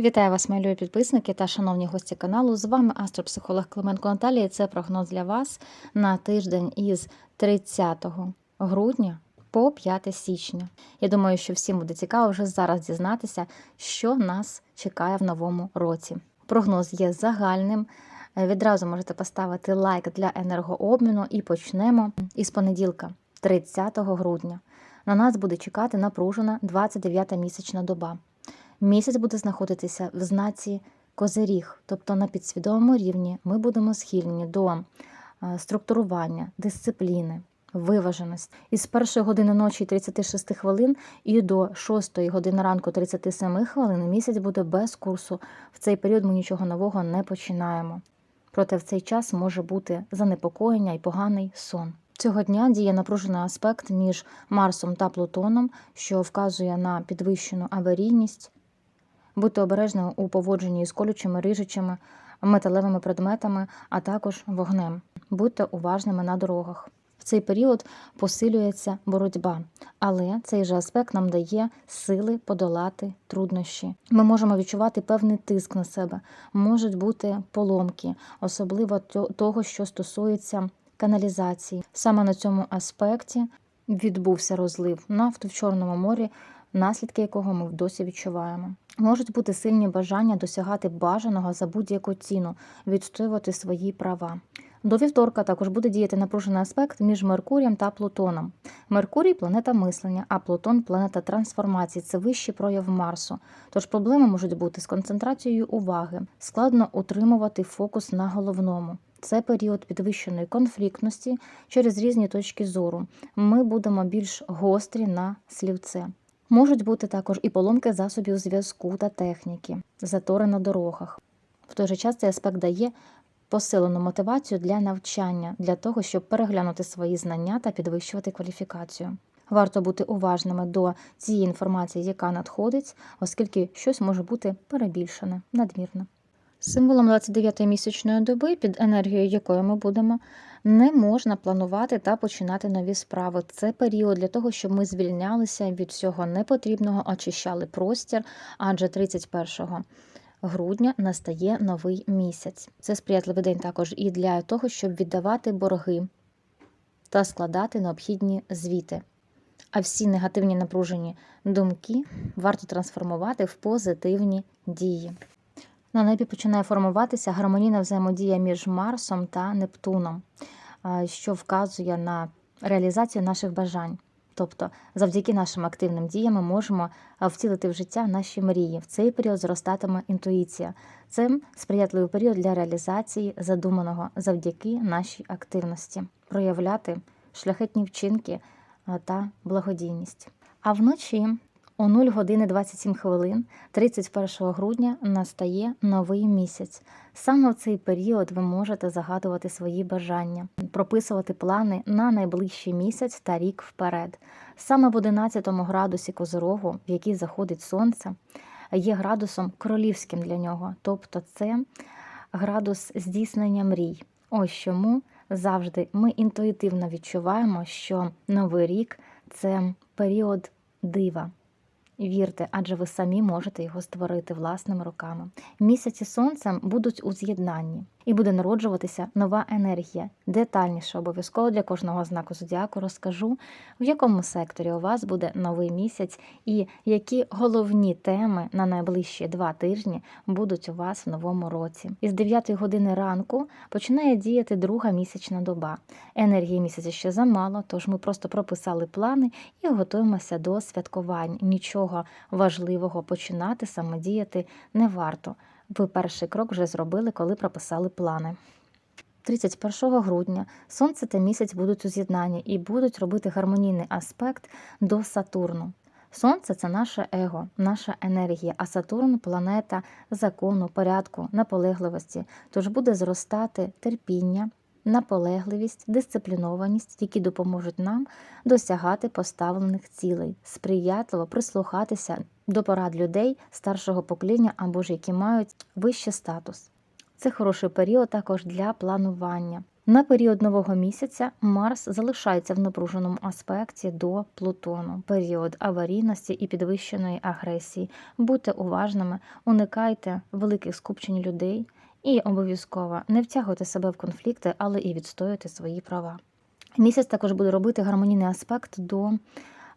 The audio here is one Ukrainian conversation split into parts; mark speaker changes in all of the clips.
Speaker 1: Вітаю вас, мої любі підписники та шановні гості каналу. З вами астропсихолог Клименко Наталія. Це прогноз для вас на тиждень із 30 грудня по 5 січня. Я думаю, що всім буде цікаво вже зараз дізнатися, що нас чекає в новому році. Прогноз є загальним. Відразу можете поставити лайк для енергообміну і почнемо із понеділка, 30 грудня. На нас буде чекати напружена 29-та місячна доба. Місяць буде знаходитися в знаці Козиріг, тобто на підсвідомому рівні ми будемо схильні до е, структурування, дисципліни, виваженості. Із першої години ночі 36 хвилин і до 6 години ранку 37 хвилин місяць буде без курсу. В цей період ми нічого нового не починаємо. Проте в цей час може бути занепокоєння і поганий сон. Цього дня діє напружений аспект між Марсом та Плутоном, що вказує на підвищену аварійність. Будьте обережними у поводженні з колючими, ріжучими, металевими предметами, а також вогнем. Будьте уважними на дорогах. В цей період посилюється боротьба, але цей же аспект нам дає сили подолати труднощі. Ми можемо відчувати певний тиск на себе, можуть бути поломки, особливо того, що стосується каналізації. Саме на цьому аспекті відбувся розлив нафти в Чорному морі, наслідки якого ми досі відчуваємо. Можуть бути сильні бажання досягати бажаного за будь-яку ціну, відстоювати свої права. До вівторка також буде діяти напружений аспект між Меркурієм та Плутоном. Меркурій планета мислення, а Плутон планета трансформації. Це вищий прояв Марсу. Тож проблеми можуть бути з концентрацією уваги, складно утримувати фокус на головному. Це період підвищеної конфліктності через різні точки зору. Ми будемо більш гострі на слівце. Можуть бути також і поломки засобів зв'язку та техніки, затори на дорогах. В той же час цей аспект дає посилену мотивацію для навчання, для того, щоб переглянути свої знання та підвищувати кваліфікацію. Варто бути уважними до цієї інформації, яка надходить, оскільки щось може бути перебільшене, надмірне. Символом 29-ї місячної доби, під енергією якої ми будемо, не можна планувати та починати нові справи. Це період для того, щоб ми звільнялися від всього непотрібного, очищали простір, адже 31 грудня настає новий місяць. Це сприятливий день також і для того, щоб віддавати борги та складати необхідні звіти. А всі негативні напружені думки варто трансформувати в позитивні дії. На небі починає формуватися гармонійна взаємодія між Марсом та Нептуном, що вказує на реалізацію наших бажань. Тобто, завдяки нашим активним діям ми можемо втілити в життя наші мрії. В цей період зростатиме інтуїція. Це сприятливий період для реалізації задуманого завдяки нашій активності, проявляти шляхетні вчинки та благодійність. А вночі о 0 години 27 хвилин 31 грудня настає новий місяць. Саме в цей період ви можете загадувати свої бажання, прописувати плани на найближчий місяць та рік вперед. Саме в 11 градусі Козирогу, в який заходить сонце, є градусом королівським для нього, тобто це градус здійснення мрій. Ось чому завжди ми інтуїтивно відчуваємо, що новий рік це період дива. Вірте, адже ви самі можете його створити власними руками. Місяці сонцем будуть у з'єднанні, і буде народжуватися нова енергія. Детальніше обов'язково для кожного знаку зодіаку розкажу, в якому секторі у вас буде новий місяць і які головні теми на найближчі два тижні будуть у вас в новому році. Із 9 години ранку починає діяти друга місячна доба. Енергії місяця ще замало, тож ми просто прописали плани і готуємося до святкувань. Нічого важливого починати саме діяти не варто. Ви перший крок вже зробили, коли прописали плани. 31 грудня сонце та місяць будуть у з'єднанні і будуть робити гармонійний аспект до Сатурну. Сонце це наше его, наша енергія, а Сатурн планета закону, порядку, наполегливості. Тож буде зростати терпіння, наполегливість, дисциплінованість, які допоможуть нам досягати поставлених цілей, сприятливо прислухатися до порад людей старшого покоління або ж які мають вищий статус. Це хороший період також для планування. На період нового місяця Марс залишається в напруженому аспекті до Плутону, період аварійності і підвищеної агресії. Будьте уважними, уникайте великих скупчень людей і обов'язково не втягуйте себе в конфлікти, але і відстоюйте свої права. Місяць також буде робити гармонійний аспект до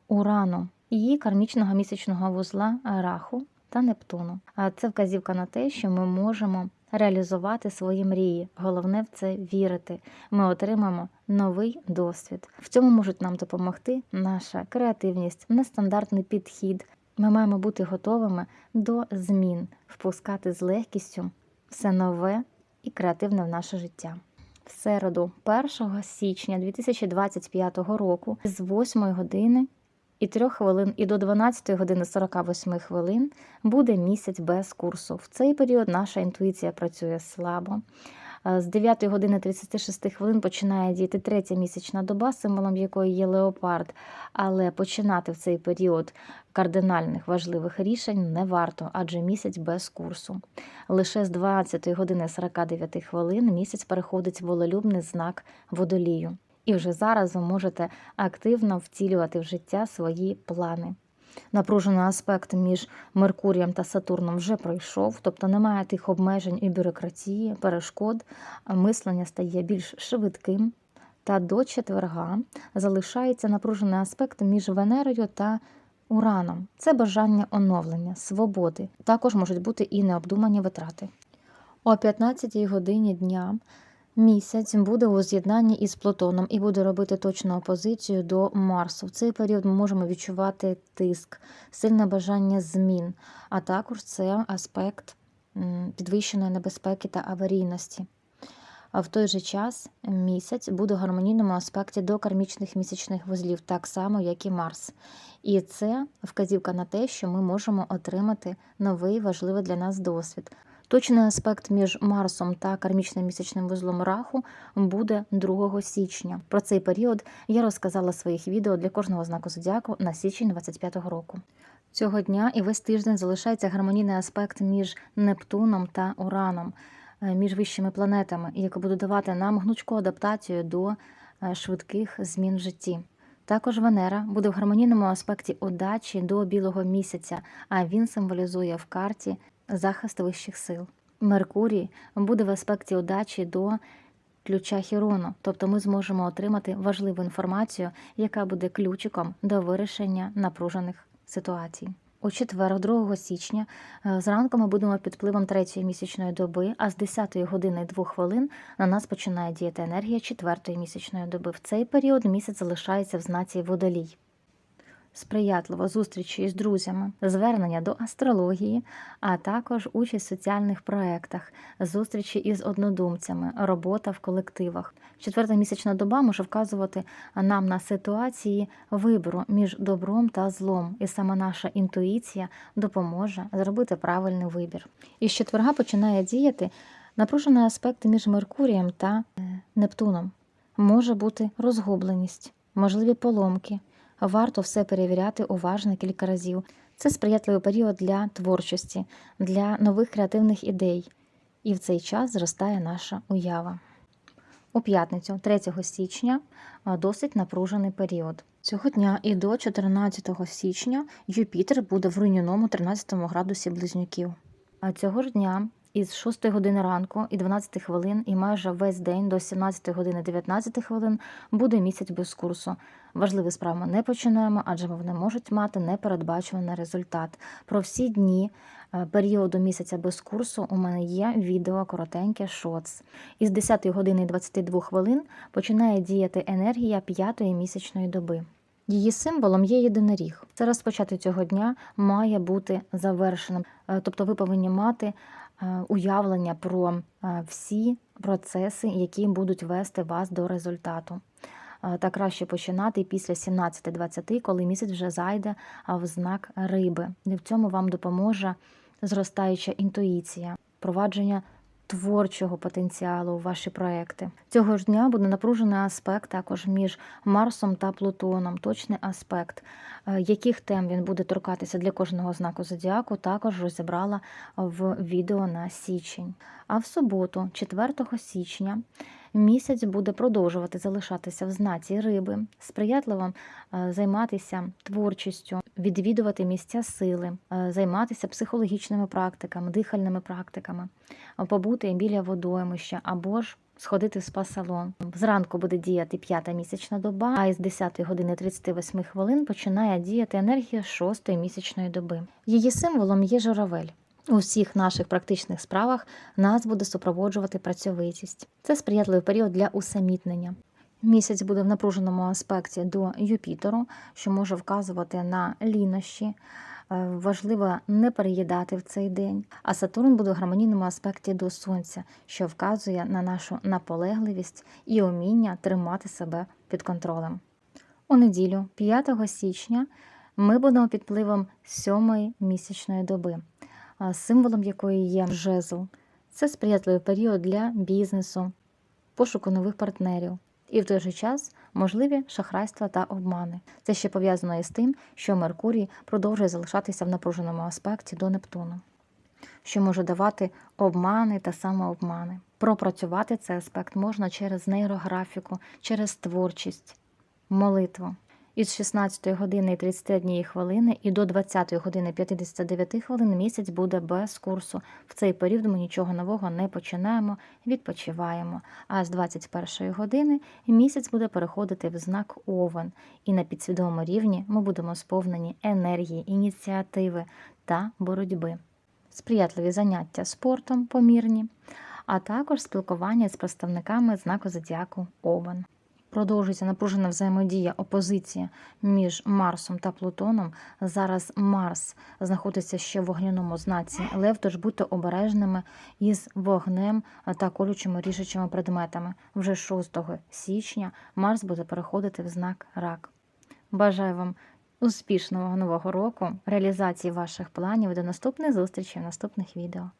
Speaker 1: Урану, її кармічного місячного вузла Раху та Нептуну. А це вказівка на те, що ми можемо реалізувати свої мрії. Головне в це вірити. Ми отримаємо новий досвід. В цьому можуть нам допомогти наша креативність, нестандартний підхід. Ми маємо бути готовими до змін, впускати з легкістю все нове і креативне в наше життя. В середу, 1 січня 2025 року, з 8 години і 3 хвилин і до 12 години 48 хвилин буде місяць без курсу. В цей період наша інтуїція працює слабо. Е, З 9 години 36 хвилин починає діяти третя місячна доба, символом якої є леопард. Але починати в цей період кардинальних важливих рішень не варто, адже місяць без курсу. Лише з 20 години 49 хвилин місяць переходить в волелюбний знак водолію. І вже зараз ви можете активно втілювати в життя свої плани. Напружений аспект між Меркурієм та Сатурном вже пройшов, тобто немає тих обмежень і бюрократії, перешкод, мислення стає більш швидким. Та до четверга залишається напружений аспект між Венерою та Ураном. Це бажання оновлення, свободи. Також можуть бути і необдумані витрати. О 15 годині дня Місяць буде у з'єднанні із Плутоном і буде робити точну опозицію до Марсу. В цей період ми можемо відчувати тиск, сильне бажання змін, а також це аспект підвищеної небезпеки та аварійності. А в той же час місяць буде в гармонійному аспекті до кармічних місячних вузлів, так само, як і Марс. І це вказівка на те, що ми можемо отримати новий важливий для нас досвід. Точний аспект між Марсом та кармічним місячним вузлом раху буде 2 січня. Про цей період я розказала своїх відео для кожного знаку зодіаку на січень 25-го року. Цього дня і весь тиждень залишається гармонійний аспект між Нептуном та Ураном, е, між вищими планетами, який буде давати нам гнучку адаптацію до е, швидких змін в житті. Також Венера буде в гармонійному аспекті удачі до білого місяця, а він символізує в карті захист вищих сил. Меркурій буде в аспекті удачі до ключа Хірону, тобто ми зможемо отримати важливу інформацію, яка буде ключиком до вирішення напружених ситуацій. У четвер, 2 січня, е, зранку ми будемо під впливом третьої місячної доби, а з 10 години 2 хвилин на нас починає діяти енергія четвертої місячної доби. В цей період місяць залишається в знаці водолій. Сприятлива зустрічі із друзями, звернення до астрології, а також участь в соціальних проєктах, зустрічі із однодумцями, робота в колективах. Четверта місячна доба може вказувати нам на ситуації вибору між добром та злом, і саме наша інтуїція допоможе зробити правильний вибір. І з четверга починає діяти напружений аспект між Меркурієм та е, Нептуном. Може бути розгубленість, можливі поломки. Варто все перевіряти уважно кілька разів. Це сприятливий період для творчості, для нових креативних ідей. І в цей час зростає наша уява. У п'ятницю, 3 січня, досить напружений період. Цього дня і до 14 січня Юпітер буде в руйнівному 13 градусі близнюків. А цього ж дня із 6 години ранку і 12 хвилин, і майже весь день до 17 години 19 хвилин буде місяць без курсу. Важливі справи не починаємо, адже вони можуть мати непередбачуваний результат. Про всі дні е, періоду місяця без курсу у мене є відео коротеньке шоц. Із 10 години і 22 хвилин починає діяти енергія п'ятої місячної доби. Її символом є єдиноріг. Це розпочати цього дня має бути завершеним. Е, Тобто ви повинні мати уявлення про е, всі процеси, які будуть вести вас до результату. Е, Та краще починати після 17-20, коли місяць вже зайде в знак риби. І в цьому вам допоможе зростаюча інтуїція, впровадження творчого потенціалу у ваші проекти. Цього ж дня буде напружений аспект також між Марсом та Плутоном, точний аспект, Е, яких тем він буде торкатися для кожного знаку зодіаку, також розібрала в відео на січень. А в суботу, 4 січня, Місяць буде продовжувати залишатися в знаці риби, сприятливо е, займатися творчістю, відвідувати місця сили, е, займатися психологічними практиками, дихальними практиками, побути біля водоймища або ж сходити в спа-салон. Зранку буде діяти п'ята місячна доба, а із 10 години 38 хвилин починає діяти енергія шостої місячної доби. Її символом є журавель. У всіх наших практичних справах нас буде супроводжувати працьовитість. Це сприятливий період для усамітнення. Місяць буде в напруженому аспекті до Юпітеру, що може вказувати на лінощі. Е, Важливо не переїдати в цей день. А Сатурн буде в гармонійному аспекті до Сонця, що вказує на нашу наполегливість і уміння тримати себе під контролем. У неділю, 5 січня, ми будемо під впливом сьомої місячної доби, символом якої є жезл. Це сприятливий період для бізнесу, пошуку нових партнерів. І в той же час можливі шахрайства та обмани. Це ще пов'язано із тим, що Меркурій продовжує залишатися в напруженому аспекті до Нептуну, що може давати обмани та самообмани. Пропрацювати цей аспект можна через нейрографіку, через творчість, молитву. Із 16 години 31 хвилини і до 20 години 59 хвилин місяць буде без курсу. В цей період ми нічого нового не починаємо, відпочиваємо. А з 21 години місяць буде переходити в знак Овен, і на підсвідомому рівні ми будемо сповнені енергії, ініціативи та боротьби. Сприятливі заняття спортом помірні, а також спілкування з представниками знаку зодіаку Овен. Продовжується напружена взаємодія опозиція між Марсом та Плутоном. Зараз Марс знаходиться ще в вогняному знаці Лев, тож будьте обережними із вогнем та колючими ріжучими предметами. Вже 6 січня Марс буде переходити в знак Рак. Бажаю вам успішного нового року, реалізації ваших планів до наступних зустрічей в наступних відео.